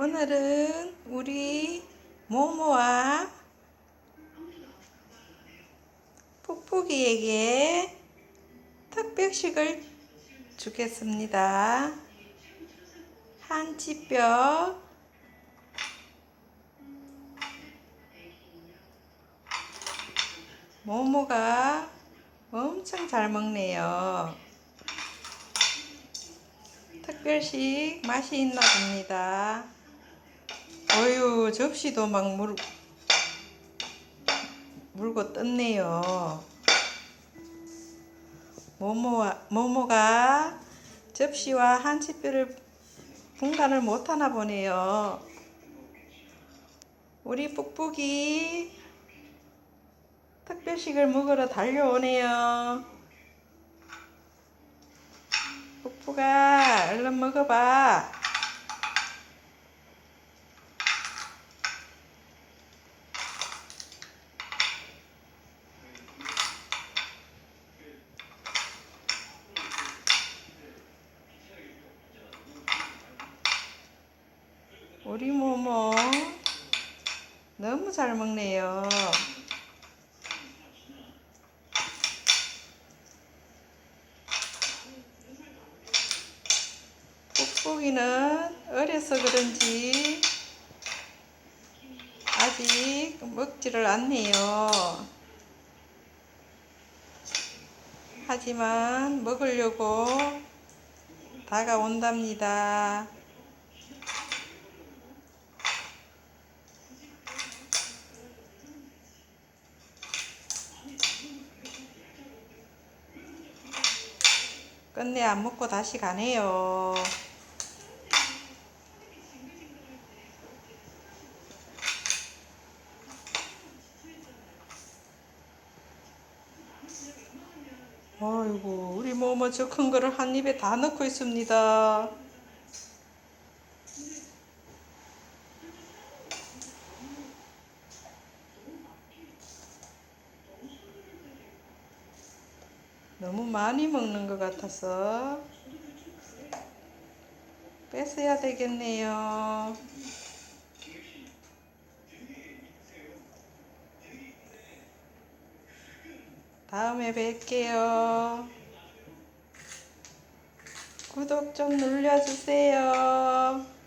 오늘은 우리 모모와 푹푹이에게 특별식을 주겠습니다. 한치뼈 모모가 엄청 잘 먹네요. 특별식 맛이 있나 봅니다. 접시도 막 물, 물고 떴네요. 모모와, 모모가 접시와 한치뼈를 분간을 못하나 보네요. 우리 뽁뽁이 특별식을 먹으러 달려오네요. 뽁뽁아, 얼른 먹어봐. 우리 모모 너무 잘 먹네요. 뽁뽁이는 어려서 그런지 아직 먹지를 않네요. 하지만 먹으려고 다가온답니다. 끝내 안 먹고 다시 가네요. 아이고, 우리 모모 저큰 거를 한 입에 다 넣고 있습니다. 너무 많이 먹는 것 같아서 뺏어야 되겠네요. 다음에 뵐게요. 구독 좀 눌러주세요.